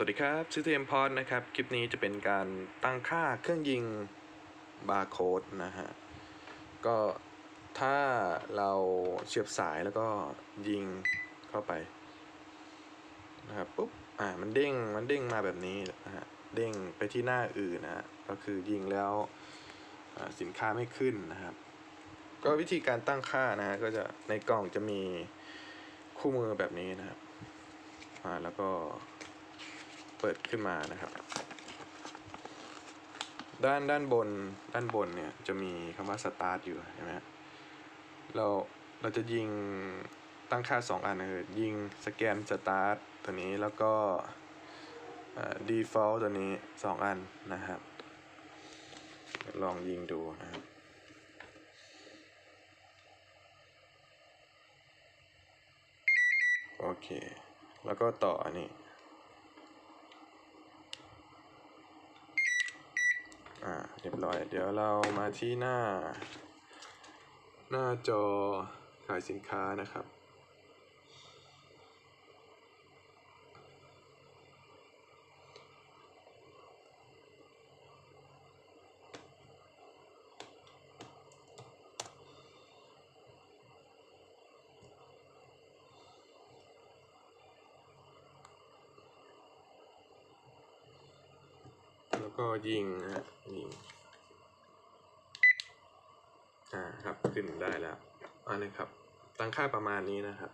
สวัสดีครับชื่อเทมพอดนะครับ คลิปนี้จะเป็นการตั้งค่าเครื่องยิงบาร์โค้ดนะฮะ ก็ถ้าเราเสียบสายแล้วก็ยิงเข้าไปนะครับปุ๊บ อ่า มันเด้ง มันเด้งมาแบบนี้นะฮะ เด้งไปที่หน้าอื่นนะฮะ ก็คือยิงแล้วสินค้าไม่ขึ้นนะครับ ก็วิธีการตั้งค่านะฮะ ก็จะในกล่องจะมีคู่มือแบบนี้นะครับ อ่า แล้วก็ เปิดขึ้นมานะครับ ด้านด้านบนด้านบนเนี่ยจะมีคำว่า start อยู่ใช่ไหมเราเราจะยิงตั้งค่า 2 อันคือยิงสแกน start ตัวนี้แล้วก็เอ่อ default ตัวนี้ 2 อันนะครับลองยิงดูนะครับโอเค แล้วก็ต่ออันนี้ อ่าเรียบร้อย เดี๋ยวเรามาที่หน้า หน้าจอขายสินค้านะครับ แล้วก็ยิงนะฮะยิง อ่าครับขึ้นได้แล้วอันนี้ครับ ตั้งค่าประมาณนี้นะครับ